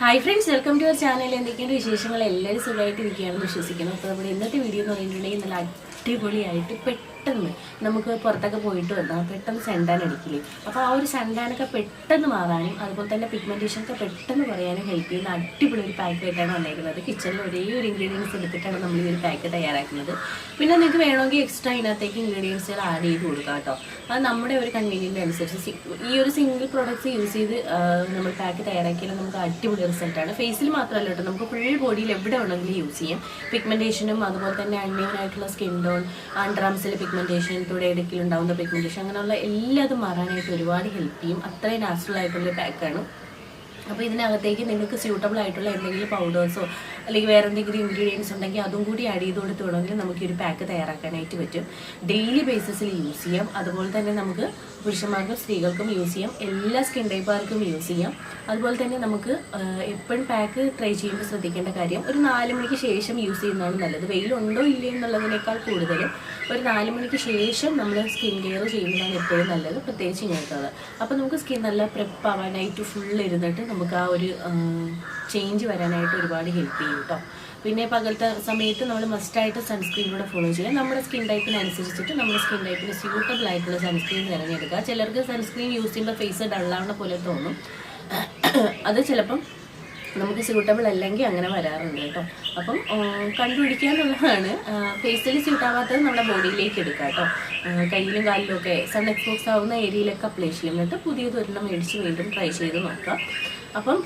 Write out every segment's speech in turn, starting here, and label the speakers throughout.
Speaker 1: Hi friends welcome to our channel എന്തൊക്കെയാണ് വിശേഷങ്ങൾ? എല്ലാവരും സുഖമായിട്ട് ഇരിക്കുകയാണെന്ന് വിശ്വസിക്കുന്നു. അപ്പോൾ നമ്മുടെ ഇന്നത്തെ വീഡിയോ എന്ന് പറഞ്ഞിട്ടുണ്ടെങ്കിൽ നല്ല അടിപൊളിയായിട്ട് പെട്ടെന്ന് നമുക്ക് പുറത്തൊക്കെ പോയിട്ട് വന്നാൽ പെട്ടെന്ന് സെൻഡാൻ അടിക്കില്ലേ അപ്പോൾ ആ ഒരു സെൻഡാനൊക്കെ പെട്ടെന്ന് മാറാനും അതുപോലെ തന്നെ പിഗ്മെന്റേഷൻ ഒക്കെ പെട്ടെന്ന് കുറയാനും ഹെൽപ്പ് ചെയ്യുന്ന അടിപൊളി ഒരു പാക്ക് ആയിട്ടാണ് വന്നേക്കുന്നത്. കിച്ചണിൽ ഒരേ ഒരു ഇൻഗ്രീഡിയൻസ് എടുത്തിട്ടാണ് നമ്മൾ ഈ ഒരു പാക്ക് തയ്യാറാക്കുന്നത്. പിന്നെ നിങ്ങൾക്ക് വേണമെങ്കിൽ എക്സ്ട്രാ ഇതിനകത്തേക്ക് ഇൻഗ്രീഡിയൻസുകൾ ആഡ് ചെയ്ത് കൊടുക്കാം കേട്ടോ. അത് നമ്മുടെ ഒരു കൺവീനിയന്റ് അനുസരിച്ച് ഈ ഒരു സിംഗിൾ പ്രോഡക്റ്റ്സ് യൂസ് ചെയ്ത് നമ്മൾ പാക്ക് തയ്യാറാക്കിയാൽ നമുക്ക് അടിപൊളി റിസൾട്ടാണ് ഫേസിൽ മാത്രമല്ല കേട്ടോ നമുക്ക് ഫുൾ ബോഡിയിൽ എവിടെ വേണമെങ്കിലും യൂസ് ചെയ്യാം. പിഗ്മെന്റേഷനും അതുപോലെ തന്നെ അൺയൂനായിട്ടുള്ള സ്കിൻ ടോൺ അണ്ടർആംസിലെ പിഗ്മെന്റേഷൻ തുട ഇടയ്ക്കിലുണ്ടാവുന്ന പിഗ്മെന്റേഷൻ അങ്ങനെയുള്ള എല്ലാതും മാറാനായിട്ട് ഒരുപാട് ഹെൽപ്പ് ചെയ്യും. അത്രയും നാച്ചുറൽ ആയിട്ടുള്ള പാക്കാണ് അപ്പോൾ ഇതിനകത്തേക്ക് നിങ്ങൾക്ക് സ്യൂട്ടബിൾ ആയിട്ടുള്ള എന്തെങ്കിലും പൗഡേഴ്സോ അല്ലെങ്കിൽ വേറെ എന്തെങ്കിലും ഇൻഗ്രീഡിയൻസ് ഉണ്ടെങ്കിൽ അതും കൂടി ആഡ് ചെയ്ത് കൊടുത്ത് വേണമെങ്കിൽ നമുക്ക് ഒരു പാക്ക് തയ്യാറാക്കാനായിട്ട് പറ്റും. ഡെയിലി ബേസിസിൽ യൂസ് ചെയ്യാം. അതുപോലെ തന്നെ നമുക്ക് പുരുഷന്മാർക്കും സ്ത്രീകൾക്കും യൂസ് ചെയ്യാം. എല്ലാ സ്കിൻ ടൈപ്പുകാർക്കും യൂസ് ചെയ്യാം. അതുപോലെ തന്നെ നമുക്ക് എപ്പോഴും പാക്ക് ട്രൈ ചെയ്യുമ്പോൾ ശ്രദ്ധിക്കേണ്ട കാര്യം ഒരു നാല് മണിക്ക് ശേഷം യൂസ് ചെയ്യുന്നതാണ് നല്ലത്. വെയിലുണ്ടോ ഇല്ലയോ എന്നുള്ളതിനേക്കാൾ കൂടുതലും ഒരു നാല് മണിക്ക് ശേഷം നമ്മൾ സ്കിൻ കെയർ ചെയ്യുന്നതാണ് എപ്പോഴും നല്ലത് പ്രത്യേകിച്ച് ഇങ്ങനത്തത്. അപ്പോൾ നമുക്ക് സ്കിൻ നല്ല പ്രെപ്പ് ആവാനായിട്ട് ഫുൾ ഇരുന്നിട്ട് നമുക്ക് ആ ഒരു ചേഞ്ച് വരാനായിട്ട് ഒരുപാട് ഹെൽപ്പ് ചെയ്യും കേട്ടോ പിന്നെ പകലത്തെ സമയത്ത് നമ്മൾ മസ്റ്റായിട്ട് സൺസ്ക്രീൻ കൂടെ ഫോളോ ചെയ്യുക നമ്മുടെ സ്കിൻ ടൈപ്പിനനുസരിച്ചിട്ട് നമ്മുടെ സ്കിൻ ടൈപ്പിന് സ്യൂട്ടബിൾ ആയിട്ടുള്ള സൺസ്ക്രീൻ തിരഞ്ഞെടുക്കുക. ചിലർക്ക് സൺസ്ക്രീൻ യൂസ് ചെയ്യുമ്പോൾ ഫേസ് ഡള്ളാവുന്ന പോലെ തോന്നും. അത് ചിലപ്പം നമുക്ക് സ്യൂട്ടബിൾ അല്ലെങ്കിൽ അങ്ങനെ വരാറുണ്ട് കേട്ടോ അപ്പം കണ്ടുപിടിക്കുക എന്നുള്ളതാണ് ഫേസിൽ സ്യൂട്ടാവാത്തത് നമ്മുടെ ബോഡിയിലേക്ക് എടുക്കുക കേട്ടോ കയ്യിലും കാലിലും ഒക്കെ സൺ എക്സ്പോസ് ആവുന്ന ഏരിയയിലൊക്കെ അപ്ലൈ ചെയ്യും. എന്നിട്ട് പുതിയതൊരെണ്ണം മേടിച്ച് വീണ്ടും ട്രൈ ചെയ്ത് നോക്കാം അപ്പം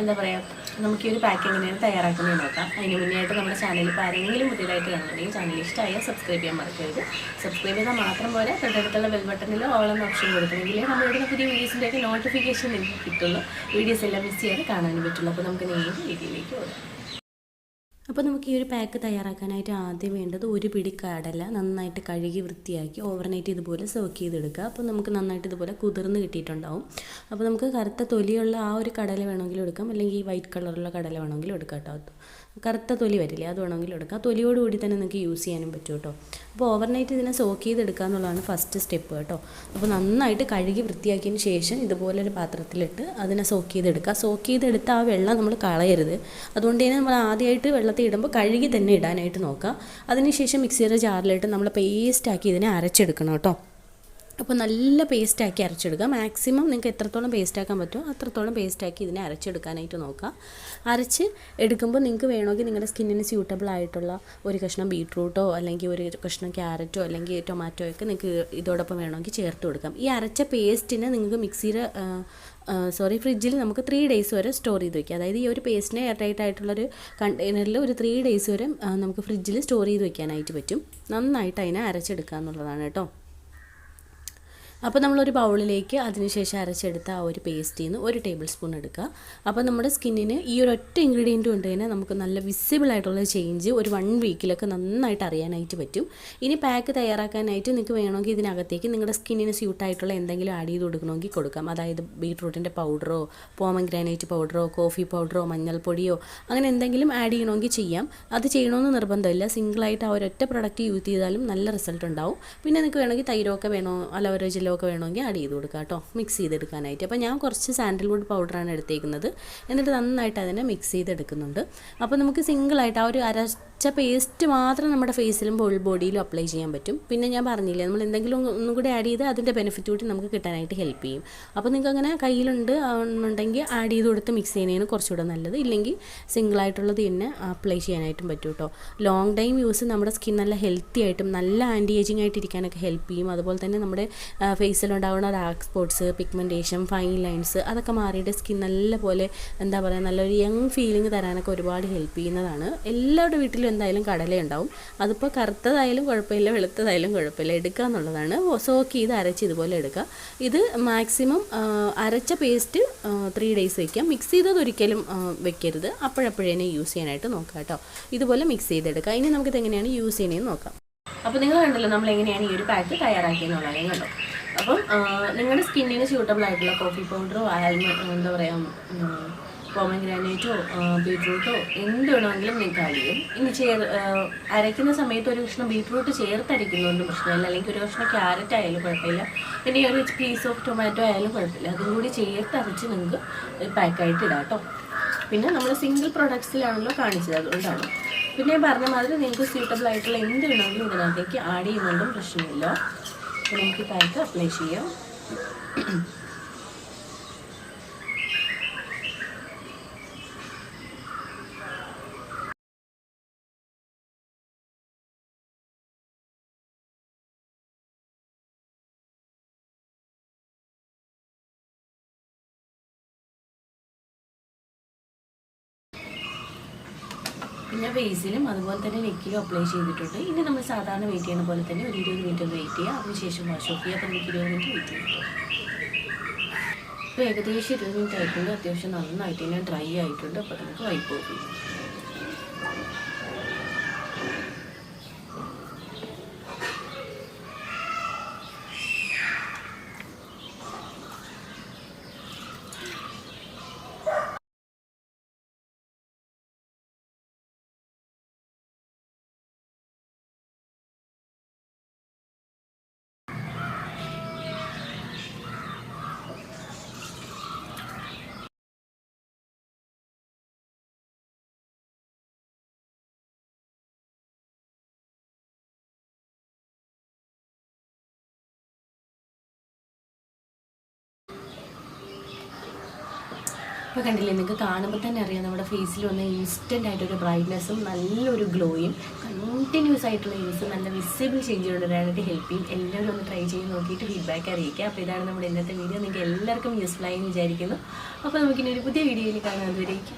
Speaker 1: എന്താ പറയുക നമുക്ക് ഈ ഒരു പാക്ക് എങ്ങനെയാണ് തയ്യാറാക്കുന്നത് നോക്കാം. അതിന് മുന്നേയായിട്ട് നമ്മുടെ ചാനൽ ഇപ്പോൾ ആരെങ്കിലും പുതിയതായിട്ട് കാണുന്നുണ്ടെങ്കിൽ ചാനൽ ഇഷ്ടമായാൽ സബ്സ്ക്രൈബ് ചെയ്യാൻ മറക്കരുത്. സബ്സ്ക്രൈബ് ചെയ്താൽ മാത്രം പോലെ തൊട്ടടുത്തുള്ള ബെൽ ബട്ടണിൽ എന്ന ഓപ്ഷൻ കൊടുക്കണമെങ്കിൽ നമ്മളിടുന്ന പുതിയ വീഡിയോസിന്റെയൊക്കെ നോട്ടിഫിക്കേഷൻ നിങ്ങൾക്ക് കിട്ടുള്ളൂ. വീഡിയോസ് എല്ലാം മിസ് ചെയ്യാതെ കാണാനും പറ്റുള്ളൂ. അപ്പോൾ നമുക്ക് നേരിട്ട് വീഡിയോയിലേക്ക് പോകാം. അപ്പോൾ നമുക്ക് ഈ ഒരു പാക്ക് തയ്യാറാക്കാനായിട്ട് ആദ്യം വേണ്ടത് ഒരു പിടി കടല നന്നായിട്ട് കഴുകി വൃത്തിയാക്കി ഓവർനൈറ്റ് ഇതുപോലെ സോക്ക് ചെയ്തെടുക്കുക. അപ്പോൾ നമുക്ക് നന്നായിട്ട് ഇതുപോലെ കുതിർന്ന് കിട്ടിയിട്ടുണ്ടാവും. അപ്പോൾ നമുക്ക് കറുത്ത തൊലിയുള്ള ആ ഒരു കടല വേണമെങ്കിലും എടുക്കാം. അല്ലെങ്കിൽ ഈ വൈറ്റ് കളറുള്ള കടല വേണമെങ്കിലും എടുക്കാം കേട്ടോ. കറുത്ത തൊലി വരില്ലേ അത് വേണമെങ്കിൽ എടുക്കാം. തൊലിയോടുകൂടി തന്നെ നിങ്ങൾക്ക് യൂസ് ചെയ്യാനും പറ്റും കേട്ടോ. അപ്പോൾ ഓവർനൈറ്റ് ഇതിനെ സോക്ക് ചെയ്തെടുക്കുക എന്നുള്ളതാണ് ഫസ്റ്റ് സ്റ്റെപ്പ് കേട്ടോ. അപ്പോൾ നന്നായിട്ട് കഴുകി വൃത്തിയാക്കിയതിന് ശേഷം ഇതുപോലെ ഒരു പാത്രത്തിലിട്ട് അതിനെ സോക്ക് ചെയ്തെടുക്കുക. സോക്ക് ചെയ്തെടുത്ത ആ വെള്ളം നമ്മൾ കളയരുത്. അതുകൊണ്ട് തന്നെ നമ്മൾ ആദ്യമായിട്ട് വെള്ളത്തിൽ ഇടുമ്പോൾ കഴുകി തന്നെ ഇടാനായിട്ട് നോക്കുക. അതിനുശേഷം മിക്സിയുടെ ജാറിലിട്ട് നമ്മൾ പേസ്റ്റാക്കി ഇതിനെ അരച്ചെടുക്കണം കേട്ടോ. അപ്പോൾ നല്ല പേസ്റ്റാക്കി അരച്ചെടുക്കുക. മാക്സിമം നിങ്ങൾക്ക് എത്രത്തോളം പേസ്റ്റാക്കാൻ പറ്റുമോ അത്രത്തോളം പേസ്റ്റാക്കി ഇതിനെ അരച്ചെടുക്കാനായിട്ട് നോക്കുക. അരച്ച് എടുക്കുമ്പോൾ നിങ്ങൾക്ക് വേണമെങ്കിൽ നിങ്ങളുടെ സ്കിന്നിന് സ്യൂട്ടബിൾ ആയിട്ടുള്ള ഒരു കഷ്ണം ബീട്രൂട്ടോ അല്ലെങ്കിൽ ഒരു കഷ്ണം ക്യാരറ്റോ അല്ലെങ്കിൽ ടൊമാറ്റോ ഒക്കെ നിങ്ങൾക്ക് ഇതോടൊപ്പം വേണമെങ്കിൽ ചേർത്ത് കൊടുക്കാം. ഈ അരച്ച പേസ്റ്റിനെ നിങ്ങൾക്ക് മിക്സിയുടെ സോറി ഫ്രിഡ്ജിൽ നമുക്ക് ത്രീ ഡേയ്സ് വരെ സ്റ്റോർ ചെയ്ത് വയ്ക്കാം അതായത് ഈ ഒരു പേസ്റ്റിനെ എയർ ടൈറ്റ് ആയിട്ടുള്ളൊരു കണ്ടെയ്നറിൽ ഒരു ത്രീ ഡേയ്സ് വരെ നമുക്ക് ഫ്രിഡ്ജിൽ സ്റ്റോർ ചെയ്ത് വയ്ക്കാനായിട്ട് പറ്റും. നന്നായിട്ട് അതിനെ അരച്ചെടുക്കുക എന്നുള്ളതാണ് കേട്ടോ. അപ്പോൾ നമ്മളൊരു ബൗളിലേക്ക് അതിനുശേഷം അരച്ചെടുത്ത ആ ഒരു പേസ്റ്റിൽ നിന്ന് ഒരു ടേബിൾ സ്പൂൺ എടുക്കുക. അപ്പോൾ നമ്മുടെ സ്കിന്നിന് ഈ ഒരു ഒറ്റ ഇൻഗ്രീഡിയന്റ് കൊണ്ട് തന്നെ നമുക്ക് നല്ല വിസിബിൾ ആയിട്ടുള്ള ചേഞ്ച് ഒരു വൺ വീക്കിലൊക്കെ നന്നായിട്ട് അറിയാനായിട്ട് പറ്റും. ഇനി പാക്ക് തയ്യാറാക്കാനായിട്ട് നിങ്ങൾക്ക് വേണമെങ്കിൽ ഇതിനകത്തേക്ക് നിങ്ങളുടെ സ്കിന്നിന് സ്യൂട്ടായിട്ടുള്ള എന്തെങ്കിലും ആഡ് ചെയ്ത് കൊടുക്കണമെങ്കിൽ കൊടുക്കാം. അതായത് ബീട്രൂട്ടിന്റെ പൗഡറോ പോമഗ്രാനൈറ്റ് പൗഡറോ കോഫി പൗഡറോ മഞ്ഞൾപ്പൊടിയോ അങ്ങനെ എന്തെങ്കിലും ആഡ് ചെയ്യണമെങ്കിൽ ചെയ്യാം. അത് ചെയ്യണമെന്ന് നിർബന്ധമില്ല. സിംഗിളായിട്ട് ആ ഒരൊറ്റ പ്രൊഡക്റ്റ് യൂസ് ചെയ്താലും നല്ല റിസൾട്ട് ഉണ്ടാവും. പിന്നെ നിങ്ങൾക്ക് വേണമെങ്കിൽ തൈരൊക്കെ വേണോ? അല്ല ജെല്ലോ ഒക്കെ വേണമെങ്കിൽ ആഡ് ചെയ്ത് കൊടുക്കാം കേട്ടോ. മിക്സ് ചെയ്തെടുക്കാനായിട്ട്. അപ്പോൾ ഞാൻ കുറച്ച് സാൻഡൽവുഡ് പൗഡറാണ് എടുത്തേക്കുന്നത്. എന്നിട്ട് നന്നായിട്ട് അതിനെ മിക്സ് ചെയ്തെടുക്കുന്നുണ്ട്. അപ്പോൾ നമുക്ക് സിംഗിളായിട്ട് ആ ഒരു അരച്ച പേസ്റ്റ് മാത്രം നമ്മുടെ ഫേസിലും ഫുൾ ബോഡിയിലും അപ്ലൈ ചെയ്യാൻ പറ്റും. പിന്നെ ഞാൻ പറഞ്ഞില്ലേ നമ്മൾ എന്തെങ്കിലും ഒന്നും കൂടി ആഡ് ചെയ്ത് അതിന്റെ ബെനിഫിറ്റ് കൂടി നമുക്ക് കിട്ടാനായിട്ട് ഹെൽപ്പ് ചെയ്യും. അപ്പോൾ നിങ്ങൾക്ക് അങ്ങനെ കയ്യിലുണ്ട് ഉണ്ടെങ്കിൽ ആഡ് ചെയ്ത് കൊടുത്ത് മിക്സ് ചെയ്യുന്നതിന് കുറച്ചുകൂടെ നല്ലത്. ഇല്ലെങ്കിൽ സിംഗിളായിട്ടുള്ളത് തന്നെ അപ്ലൈ ചെയ്യാനായിട്ടും പറ്റും കേട്ടോ. ലോങ് ടൈം യൂസ് നമ്മുടെ സ്കിൻ നല്ല ഹെൽത്തി ആയിട്ടും നല്ല ആന്റി ഏജിങ് ആയിട്ട് ഇരിക്കാനൊക്കെ ഹെൽപ്പ് ചെയ്യും. അതുപോലെ തന്നെ നമ്മുടെ ഫേസിലുണ്ടാവുന്ന dark spots pigmentation fine lines അതൊക്കെ മാറിയിട്ട് സ്കിൻ നല്ല പോലെ എന്താ പറയുക നല്ലൊരു യങ് ഫീലിംഗ് തരാനൊക്കെ ഒരുപാട് ഹെൽപ്പ് ചെയ്യുന്നതാണ്. എല്ലാവരുടെ വീട്ടിലും എന്തായാലും കടല ഉണ്ടാവും അതിപ്പോൾ കറുത്തതായാലും കുഴപ്പമില്ല വെളുത്തതായാലും കുഴപ്പമില്ല. എടുക്കുക എന്നുള്ളതാണ്. സോക്ക് ചെയ്ത് അരച്ച് ഇതുപോലെ എടുക്കുക. ഇത് മാക്സിമം അരച്ച പേസ്റ്റ് ത്രീ ഡേയ്സ് വയ്ക്കാം മിക്സ് ചെയ്തത് ഒരിക്കലും വെക്കരുത്. അപ്പോഴപ്പോഴേനെ യൂസ് ചെയ്യാനായിട്ട് നോക്കുക കേട്ടോ. ഇതുപോലെ മിക്സ് ചെയ്തെടുക്കുക. ഇനി നമുക്കിത് എങ്ങനെയാണ് യൂസ് ചെയ്യണമെന്ന് നോക്കാം. അപ്പോൾ നിങ്ങൾ കണ്ടല്ലോ നമ്മൾ എങ്ങനെയാണ് ഈ ഒരു പാക്ക് തയ്യാറാക്കിയെന്നുള്ളത്. കണ്ടോ? അപ്പം നിങ്ങളുടെ സ്കിന്നിന് സ്യൂട്ടബിൾ ആയിട്ടുള്ള കോഫി പൗഡറോ ആൽമണ്ട് എന്താ പറയുക പോമഗ്രാനൈറ്റോ ബീട്രൂട്ടോ എന്ത് വേണമെങ്കിലും നിങ്ങൾക്ക് ആഡ് ഇനി ചേർ അരയ്ക്കുന്ന സമയത്ത് ഒരു കഷ്ണം ബീട്രൂട്ട് ചേർത്ത് അരയ്ക്കുന്നതുകൊണ്ട് പ്രശ്നമില്ല. അല്ലെങ്കിൽ ഒരു കഷ്ണം ക്യാരറ്റ് ആയാലും കുഴപ്പമില്ല. പിന്നെ ഒരു പീസ് ഓഫ് ടൊമാറ്റോ ആയാലും കുഴപ്പമില്ല. അതും കൂടി ചേർത്ത് അരച്ച് നിങ്ങൾക്ക് പാക്കായിട്ട് ഇടാം കേട്ടോ പിന്നെ നമ്മൾ സിംഗിൾ പ്രൊഡക്ട്സിലാണല്ലോ കാണിച്ചത് അതുകൊണ്ടാണ്. പിന്നെ പറഞ്ഞ മാതിരി നിങ്ങൾക്ക് സ്യൂട്ടബിൾ ആയിട്ടുള്ള എന്ത് വേണമെങ്കിലും ഇതിനകത്തേക്ക് ആഡ് ചെയ്യുന്നതുകൊണ്ടും പ്രശ്നമില്ല. നമുക്ക് പാക്ക് അപ്ലൈ ചെയ്യാം. പിന്നെ ഫേസിലും അതുപോലെ തന്നെ നെക്കിലും അപ്ലൈ ചെയ്തിട്ടുണ്ട്. ഇനി നമ്മൾ സാധാരണ വെയിറ്റ് ചെയ്യുന്ന പോലെ തന്നെ ഒരു ഇരുപത് മിനിറ്റ് ഒന്ന് വെയിറ്റ് ചെയ്യുക. അതിനുശേഷം വാഷ് ഓഫ് ചെയ്യുക. അപ്പോൾ നമുക്ക് ഇരുപത് മിനിറ്റ് വെയിറ്റ് ചെയ്യും. ഇപ്പോൾ ഏകദേശം ഇരുപത് മിനിറ്റ് ആയിട്ടുണ്ട്. അത്യാവശ്യം നന്നായിട്ട് തന്നെ ഡ്രൈ ആയിട്ടുണ്ട്. അപ്പോൾ നമുക്ക് വൈപ്പ് ഓഫ് ചെയ്യാം. ഇപ്പോൾ കണ്ടില്ലേ നിങ്ങൾക്ക് കാണുമ്പോൾ തന്നെ അറിയാം നമ്മുടെ ഫേസിൽ വന്ന ഇൻസ്റ്റന്റ് ആയിട്ടൊരു ബ്രൈറ്റ്നെസ്സും നല്ലൊരു ഗ്ലോയും കണ്ടിന്യൂസ് ആയിട്ടുള്ള യൂസ് നല്ല വിസിബിൾ ചേഞ്ച് കൊണ്ടുവരാനായിട്ട് ഹെൽപ്പ് ചെയ്യും. എല്ലാവരും ഒന്ന് ട്രൈ ചെയ്ത് നോക്കിയിട്ട് ഫീഡ്ബാക്ക് അറിയിക്കുക അപ്പോൾ ഇതാണ് നമ്മുടെ ഇന്നത്തെ വീഡിയോ നിങ്ങൾക്ക് എല്ലാവർക്കും യൂസ്ഫുൾ ആയി വിചാരിക്കുന്നു. അപ്പോൾ നമുക്കിനി ഒരു പുതിയ വീഡിയോയിൽ കാണാൻ അതുവരേക്കും.